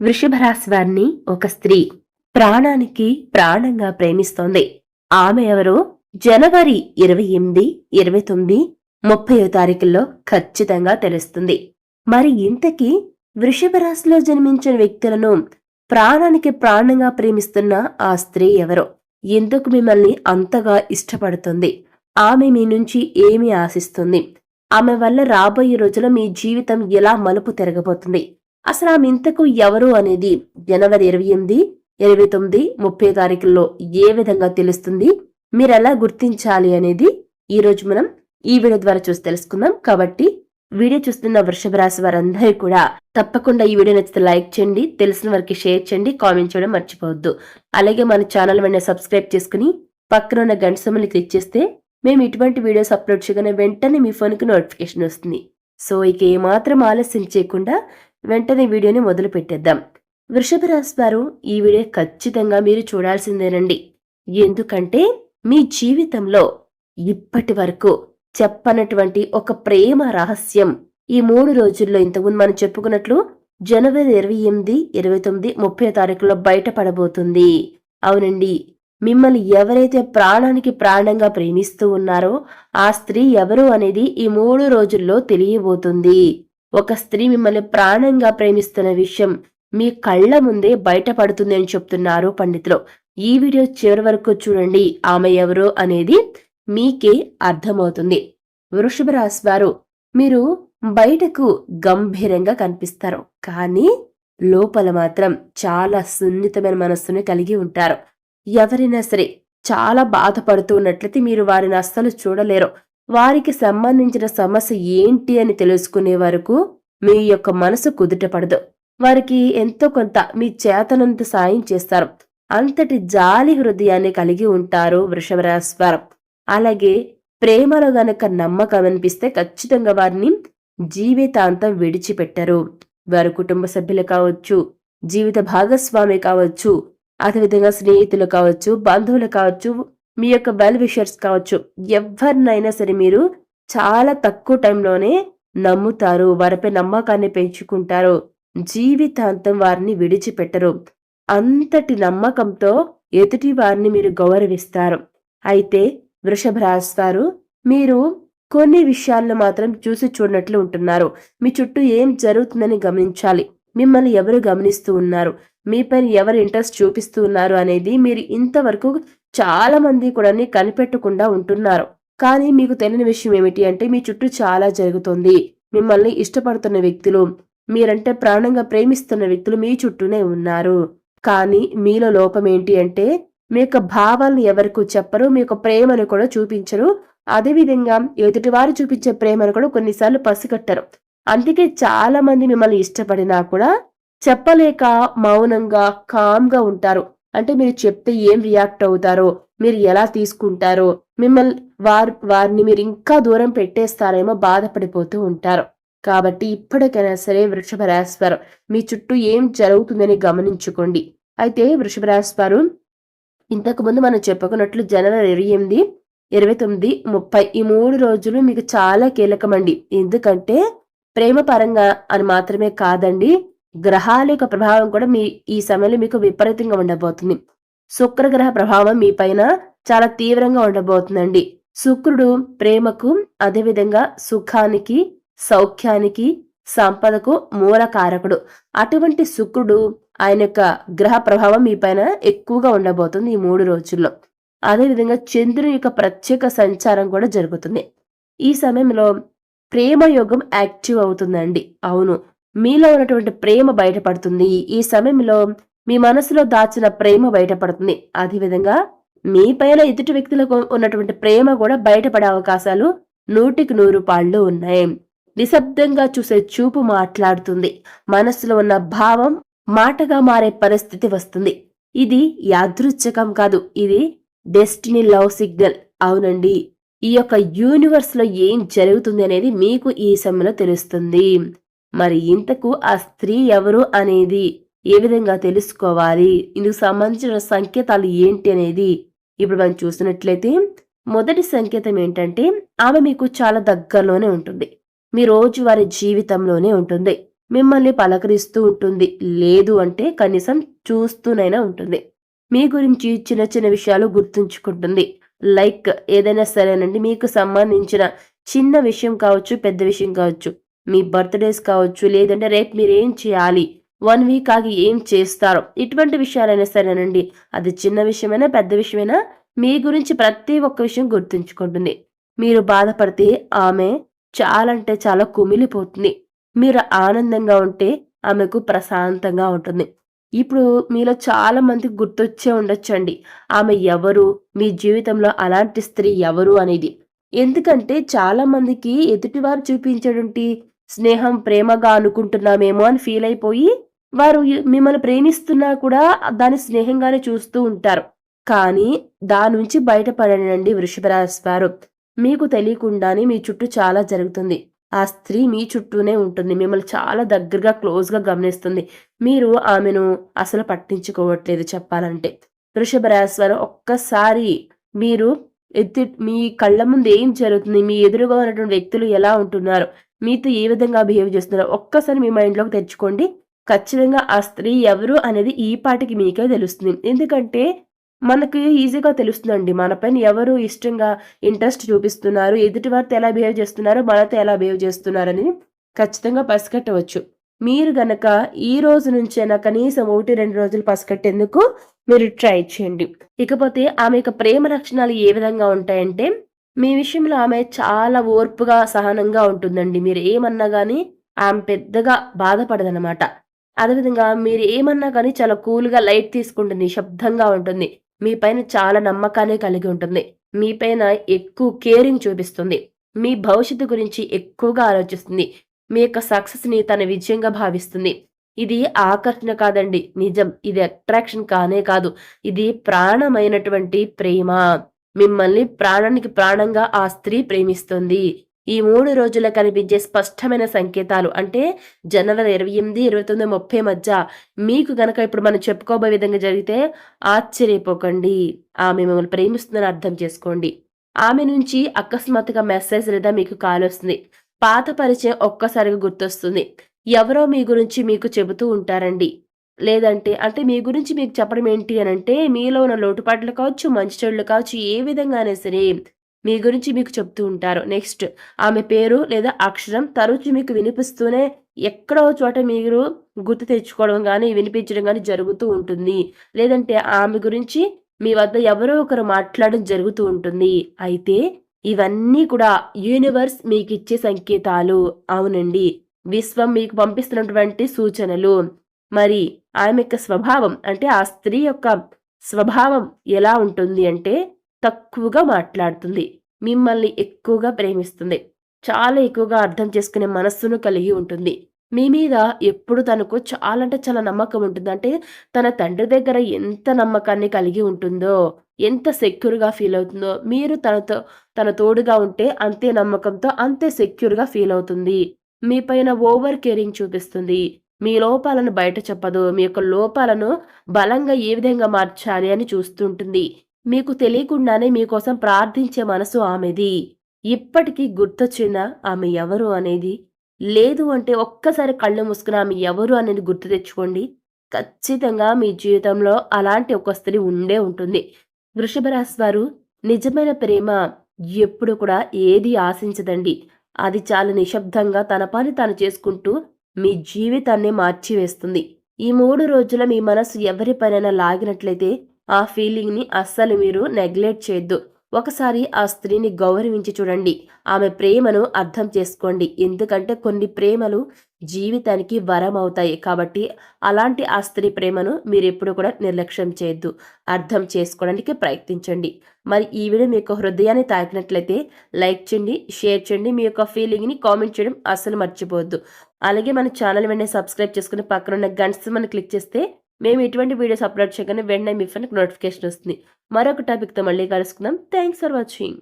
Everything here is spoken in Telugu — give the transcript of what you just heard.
వృషభ రాశివారిని ఒక స్త్రీ ప్రాణానికి ప్రాణంగా ప్రేమిస్తోంది. ఆమె ఎవరో జనవరి ఇరవై ఎనిమిది ఇరవై తొమ్మిది ముప్పయో తారీఖుల్లో ఖచ్చితంగా తెలుస్తుంది. మరి ఇంతకీ వృషభ రాశిలో జన్మించిన వ్యక్తులను ప్రాణానికి ప్రాణంగా ప్రేమిస్తున్న ఆ స్త్రీ ఎవరో? ఎందుకు మిమ్మల్ని అంతగా ఇష్టపడుతుంది? ఆమె మీ నుంచి ఏమి ఆశిస్తుంది? ఆమె వల్ల రాబోయే రోజుల్లో మీ జీవితం ఎలా మలుపు తిరగబోతుంది? అసలు ఆమె ఇంతకు ఎవరు అనేది జనవరి ఇరవై ఎనిమిది ఇరవై తొమ్మిది ముప్పై తారీఖుల్లో ఏ విధంగా తెలుస్తుంది? మీరు ఎలా గుర్తించాలి అనేది ఈరోజు మనం ఈ వీడియో ద్వారా చూసి తెలుసుకుందాం. కాబట్టి వీడియో చూస్తున్న వృషభ రాశి వారందరూ కూడా తప్పకుండా ఈ వీడియో నచ్చితే లైక్ చేయండి తెలిసిన వారికి షేర్ చేయండి కామెంట్ చేయడం మర్చిపోవద్దు. అలాగే మన ఛానల్ వెంటనే సబ్స్క్రైబ్ చేసుకుని పక్కన ఉన్న గంట సమ్మని క్లిక్ చేస్తే మేము ఇటువంటి వీడియోస్ అప్లోడ్ చేయగానే వెంటనే మీ ఫోన్కి నోటిఫికేషన్ వస్తుంది. సో ఇక ఏమాత్రం ఆలస్యం చేయకుండా వెంటనే వీడియోని మొదలు పెట్టేద్దాం వృషభ రాశి వారు ఈ వీడియో ఖచ్చితంగా మీరు చూడాల్సిందేనండి ఎందుకంటే మీ జీవితంలో ఇప్పటి వరకు చెప్పనటువంటి ఒక ప్రేమ రహస్యం ఈ మూడు రోజుల్లో ఇంతకుముందు మనం చెప్పుకున్నట్లు జనవరి ఇరవై ఎనిమిది ఇరవై తొమ్మిది ముప్పై తారీఖులో బయటపడబోతుంది. అవునండి. మిమ్మల్ని ఎవరైతే ప్రాణానికి ప్రాణంగా ప్రేమిస్తూ ఉన్నారో ఆ స్త్రీ ఎవరు అనేది ఈ మూడు రోజుల్లో తెలియబోతుంది. ఒక స్త్రీ మిమ్మల్ని ప్రాణంగా ప్రేమిస్తున్న విషయం మీ కళ్ళ ముందే బయటపడుతుంది అని చెప్తున్నారు పండితులు. ఈ వీడియో చివరి వరకు చూడండి. ఆమె ఎవరో అనేది మీకే అర్థమవుతుంది. వృషభ రాశి వారు మీరు బయటకు గంభీరంగా కనిపిస్తారు. కానీ లోపల మాత్రం చాలా సున్నితమైన మనస్సును కలిగి ఉంటారు. ఎవరైనా సరే చాలా బాధపడుతూ ఉన్నట్లయితే మీరు వారిని అస్సలు చూడలేరు. వారికి సంబంధించిన సమస్య ఏంటి అని తెలుసుకునే వరకు మీ యొక్క మనసు కుదుటపడదు వారికి ఎంతో కొంత మీ చేతనంత సాయం చేస్తారు. అంతటి జాలి హృదయాన్ని కలిగి ఉంటారు వృషభ అలాగే ప్రేమలో గనక నమ్మకం అనిపిస్తే ఖచ్చితంగా వారిని జీవితాంతం విడిచిపెట్టరు. వారి కుటుంబ సభ్యులు కావచ్చు జీవిత భాగస్వామి కావచ్చు అదేవిధంగా స్నేహితులు కావచ్చు బంధువులు కావచ్చు మీ యొక్క వెల్ విషర్స్ కావచ్చు ఎవరినైనా సరే మీరు చాలా తక్కువ టైంలోనే నమ్ముతారు వారిపై నమ్మకాన్ని పెంచుకుంటారు జీవితాంతం వారిని విడిచిపెట్టరు. అంతటి నమ్మకంతో ఎదుటి వారిని మీరు గౌరవిస్తారు. అయితే వృషభ రాస్తారు మీరు కొన్ని విషయాలను మాత్రం చూసి చూడనట్లు ఉంటున్నారు. మీ చుట్టూ ఏం జరుగుతుందని గమనించాలి. మిమ్మల్ని ఎవరు గమనిస్తూ ఉన్నారు? మీపైన ఎవరు ఇంట్రెస్ట్ చూపిస్తూ ఉన్నారు అనేది మీరు ఇంతవరకు చాలా మంది కూడా కనిపెట్టకుండా ఉంటున్నారు. కానీ మీకు తెలియని విషయం ఏమిటి అంటే మీ చుట్టూ చాలా జరుగుతుంది. మిమ్మల్ని ఇష్టపడుతున్న వ్యక్తులు మీరంటే ప్రాణంగా ప్రేమిస్తున్న వ్యక్తులు మీ చుట్టూనే ఉన్నారు. కానీ మీలో లోపం ఏంటి అంటే మీ యొక్క భావాలను ఎవరికి చెప్పరు మీ యొక్క ప్రేమను కూడా చూపించరు. అదేవిధంగా ఎదుటివారు చూపించే ప్రేమను కూడా కొన్నిసార్లు పసిగట్టరు. అందుకే చాలా మంది మిమ్మల్ని ఇష్టపడినా కూడా చెప్పలేక మౌనంగా కామ్గా ఉంటారు. అంటే మీరు చెప్తే ఏం రియాక్ట్ అవుతారో మీరు ఎలా తీసుకుంటారో మిమ్మల్ని వారు వారిని మీరు ఇంకా దూరం పెట్టేస్తారేమో బాధపడిపోతూ ఉంటారు. కాబట్టి ఇప్పటికైనా సరే వృషభ రాశివారు మీ చుట్టూ ఏం జరుగుతుందని గమనించుకోండి. అయితే వృషభ రాశివారు వారు ఇంతకు ముందు మనం చెప్పుకున్నట్లు జనవరి ఇరవై ఎనిమిది ఇరవై తొమ్మిది ముప్పై ఈ మూడు రోజులు మీకు చాలా కీలకమండి. ఎందుకంటే ప్రేమ పరంగా అని మాత్రమే కాదండి గ్రహాల యొక్క ప్రభావం కూడా మీ ఈ సమయంలో మీకు విపరీతంగా ఉండబోతుంది. శుక్రగ్రహ ప్రభావం మీ పైన చాలా తీవ్రంగా ఉండబోతుందండి. శుక్రుడు ప్రేమకు అదేవిధంగా సుఖానికి సౌఖ్యానికి సంపదకు మూలకారకుడు అటువంటి శుక్రుడు ఆయన యొక్క గ్రహ ప్రభావం మీ పైన ఎక్కువగా ఉండబోతుంది ఈ మూడు రోజుల్లో. అదేవిధంగా చంద్రుని యొక్క ప్రత్యేక సంచారం కూడా జరుగుతుంది. ఈ సమయంలో ప్రేమ యోగం యాక్టివ్ అవుతుందండి. అవును. మీలో ఉన్నటువంటి ప్రేమ బయటపడుతుంది. ఈ సమయంలో మీ మనసులో దాచిన ప్రేమ బయటపడుతుంది. అదేవిధంగా మీ పైన ఎదుటి వ్యక్తులకు ఉన్నటువంటి ప్రేమ కూడా బయటపడే అవకాశాలు నూటికి నూరు పాళ్ళు ఉన్నాయి. నిశ్శబ్దంగా చూసే చూపు మాట్లాడుతుంది. మనసులో ఉన్న భావం మాటగా మారే పరిస్థితి వస్తుంది. ఇది యాదృచ్ఛకం కాదు. ఇది డెస్టినీ లవ్ సిగ్నల్. అవునండి. ఈ యొక్క యూనివర్స్లో ఏం జరుగుతుంది అనేది మీకు ఈ సమయంలో తెలుస్తుంది. మరి ఇంతకు ఆ స్త్రీ ఎవరు అనేది ఏ విధంగా తెలుసుకోవాలి? ఇందుకు సంబంధించిన సంకేతాలు ఏంటి అనేది ఇప్పుడు మనం చూసినట్లయితే మొదటి సంకేతం ఏంటంటే ఆమె మీకు చాలా దగ్గరలోనే ఉంటుంది. మీ రోజువారి జీవితంలోనే ఉంటుంది. మిమ్మల్ని పలకరిస్తూ ఉంటుంది. లేదు అంటే కనీసం చూస్తూనైనా ఉంటుంది. మీ గురించి చిన్న చిన్న విషయాలు గుర్తుంచుకుంటుంది. లైక్ ఏదైనా సరేనండి మీకు సంబంధించిన చిన్న విషయం కావచ్చు పెద్ద విషయం కావచ్చు. మీ బర్త్డేస్ కావచ్చు లేదంటే రేపు మీరు ఏం చేయాలి వన్ వీక్ ఆగి ఏం చేస్తారో ఇటువంటి విషయాలైనా సరేనండి. అది చిన్న విషయమైనా పెద్ద విషయమైనా మీ గురించి ప్రతి ఒక్క విషయం గుర్తుంచుకుంటుంది. మీరు బాధపడితే ఆమె చాలా అంటే చాలా కుమిలిపోతుంది. మీరు ఆనందంగా ఉంటే ఆమెకు ప్రశాంతంగా ఉంటుంది. ఇప్పుడు మీలో చాలా మందికి గుర్తొచ్చే ఉండొచ్చండి. ఆమె ఎవరు మీ జీవితంలో అలాంటి స్త్రీ ఎవరు అనేది. ఎందుకంటే చాలా మందికి ఎదుటివారు చూపించేటువంటి స్నేహం ప్రేమగా అనుకుంటున్నామేమో అని ఫీల్ అయిపోయి వారు మిమ్మల్ని ప్రేమిస్తున్నా కూడా దాన్ని స్నేహంగానే చూస్తూ ఉంటారు. కానీ దాని నుంచి బయటపడనండి వృషభరాశి వారు. మీకు తెలియకుండానే మీ చుట్టూ చాలా జరుగుతుంది. ఆ స్త్రీ మీ చుట్టూనే ఉంటుంది. మిమ్మల్ని చాలా దగ్గరగా క్లోజ్గా గమనిస్తుంది. మీరు ఆమెను అసలు పట్టించుకోవట్లేదు చెప్పాలంటే. వృషభ రాశి వారు ఒక్కసారి మీరు ఎత్తి మీ కళ్ళ ముందు ఏం జరుగుతుంది? మీ ఎదురుగా ఉన్నటువంటి వ్యక్తులు ఎలా ఉంటున్నారు? మీతో ఏ విధంగా బిహేవ్ చేస్తున్నారు ఒక్కసారి మీ మైండ్లోకి తెచ్చుకోండి. ఖచ్చితంగా ఆ స్త్రీ ఎవరు అనేది ఈ పాటికి మీకే తెలుస్తుంది. ఎందుకంటే మనకి ఈజీగా తెలుస్తుందండి. మన పైన ఎవరు ఇష్టంగా ఇంట్రెస్ట్ చూపిస్తున్నారు ఎదుటివారితో ఎలా బిహేవ్ చేస్తున్నారు మనతో ఎలా బిహేవ్ చేస్తున్నారని ఖచ్చితంగా పసిగట్టవచ్చు. మీరు గనక ఈ రోజు నుంచైనా కనీసం ఒకటి రెండు రోజులు పసిగట్టేందుకు మీరు ట్రై చేయండి. ఇకపోతే ఆమె యొక్క ప్రేమ లక్షణాలు ఏ విధంగా ఉంటాయంటే మీ విషయంలో ఆమె చాలా ఓర్పుగా సహనంగా ఉంటుందండి. మీరు ఏమన్నా కానీ ఆమె పెద్దగా బాధపడదనమాట అదేవిధంగా మీరు ఏమన్నా కానీ చాలా కూల్గా లైట్ తీసుకుంటుంది. శబ్దంగా ఉంటుంది. మీ పైన చాలా నమ్మకాన్ని కలిగి ఉంటుంది. మీ పైన ఎక్కువ కేరింగ్ చూపిస్తుంది. మీ భవిష్యత్తు గురించి ఎక్కువగా ఆలోచిస్తుంది. మీ యొక్క సక్సెస్ని తన విజయంగా భావిస్తుంది. ఇది ఆకర్షణ కాదండి. నిజం. ఇది అట్రాక్షన్ కానే కాదు. ఇది ప్రాణమైనటువంటి ప్రేమ. మిమ్మల్ని ప్రాణానికి ప్రాణంగా ఆ స్త్రీ ప్రేమిస్తుంది. ఈ మూడు రోజుల కనిపించే స్పష్టమైన సంకేతాలు అంటే జనవరి ఇరవై ఎనిమిది ఇరవై తొమ్మిది ముప్పై మధ్య మీకు గనక ఇప్పుడు మనం చెప్పుకోబోయే విధంగా జరిగితే ఆశ్చర్యపోకండి. ఆమె మిమ్మల్ని ప్రేమిస్తుందని అర్థం చేసుకోండి. ఆమె నుంచి అకస్మాత్తుగా మెసేజ్ లేదా మీకు కాల్ వస్తుంది. పాత పరిచయం ఒక్కసారిగా గుర్తొస్తుంది. ఎవరో మీ గురించి మీకు చెబుతూ ఉంటారండి. లేదంటే అంటే మీ గురించి మీకు చెప్పడం ఏంటి అని అంటే మీలో ఉన్న లోటుపాట్లు కావచ్చు మంచి చెడులు కావచ్చు ఏ విధంగానే సరే మీ గురించి మీకు చెప్తూ ఉంటారు. నెక్స్ట్ ఆమె పేరు లేదా అక్షరం తరచు మీకు వినిపిస్తూనే ఎక్కడో చోట మీరు గుర్తు తెచ్చుకోవడం కానీ వినిపించడం కానీ జరుగుతూ ఉంటుంది. లేదంటే ఆమె గురించి మీ వద్ద ఎవరో ఒకరు మాట్లాడడం జరుగుతూ ఉంటుంది. అయితే ఇవన్నీ కూడా యూనివర్స్ మీకు ఇచ్చే సంకేతాలు. అవునండి. విశ్వం మీకు పంపిస్తున్నటువంటి సూచనలు. మరి ఆమె యొక్క స్వభావం అంటే ఆ స్త్రీ యొక్క స్వభావం ఎలా ఉంటుంది అంటే తక్కువగా మాట్లాడుతుంది మిమ్మల్ని ఎక్కువగా ప్రేమిస్తుంది చాలా ఎక్కువగా అర్థం చేసుకునే మనస్సును కలిగి ఉంటుంది. మీ మీద ఎప్పుడు తనకు చాలా అంటే చాలా నమ్మకం ఉంటుంది. అంటే తన తండ్రి దగ్గర ఎంత నమ్మకాన్ని కలిగి ఉంటుందో ఎంత సెక్యూర్గా ఫీల్ అవుతుందో మీరు తనతో తన తోడుగా ఉంటే అంతే నమ్మకంతో అంతే సెక్యూర్గా ఫీల్ అవుతుంది. మీ పైన ఓవర్ కేరింగ్ చూపిస్తుంది. మీ లోపాలను బయట చెప్పదు. మీ యొక్క లోపాలను బలంగా ఏ విధంగా మార్చాలి అని చూస్తుంటుంది. మీకు తెలియకుండానే మీకోసం ప్రార్థించే మనసు ఆమెది. ఇప్పటికీ గుర్తొచ్చిన ఆమె ఎవరు అనేది లేదు అంటే ఒక్కసారి కళ్ళు మూసుకుని ఆమె ఎవరు అనేది గుర్తు తెచ్చుకోండి. ఖచ్చితంగా మీ జీవితంలో అలాంటి ఒక స్త్రీ ఉండే ఉంటుంది. వృషభరాశి వారు నిజమైన ప్రేమ ఎప్పుడు కూడా ఏది ఆశించదండి. అది చాలా నిశ్శబ్దంగా తన పని తాను చేసుకుంటూ మీ జీవితాన్ని మార్చివేస్తుంది. ఈ మూడు రోజుల మీ మనసు ఎవరి పనైనా లాగినట్లయితే ఆ ఫీలింగ్ని అస్సలు మీరు నెగ్లెక్ట్ చేయొద్దు. ఒకసారి ఆ స్త్రీని గౌరవించి చూడండి. ఆమె ప్రేమను అర్థం చేసుకోండి. ఎందుకంటే కొన్ని ప్రేమలు జీవితానికి వరం అవుతాయి. కాబట్టి అలాంటి ఆ స్త్రీ ప్రేమను మీరు ఎప్పుడు కూడా నిర్లక్ష్యం చేయొద్దు. అర్థం చేసుకోవడానికి ప్రయత్నించండి. మరి ఈ వీడియో మీకు హృదయాన్ని తాకినట్లయితే లైక్ చేయండి షేర్ చేయండి. మీ యొక్క ఫీలింగ్ని కామెంట్ చేయడం అస్సలు మర్చిపోవద్దు. అలాగే మన ఛానల్ వెంటనే సబ్స్క్రైబ్ చేసుకుని పక్కన ఉన్న గంట్స్ మనం క్లిక్ చేస్తే మేము ఇటువంటి వీడియోస్ అప్లోడ్ చేయగానే వెంటనే మీ ఫోన్కి నోటిఫికేషన్ వస్తుంది. మరొక టాపిక్తో మళ్ళీ కలుసుకుందాం. Thanks for watching.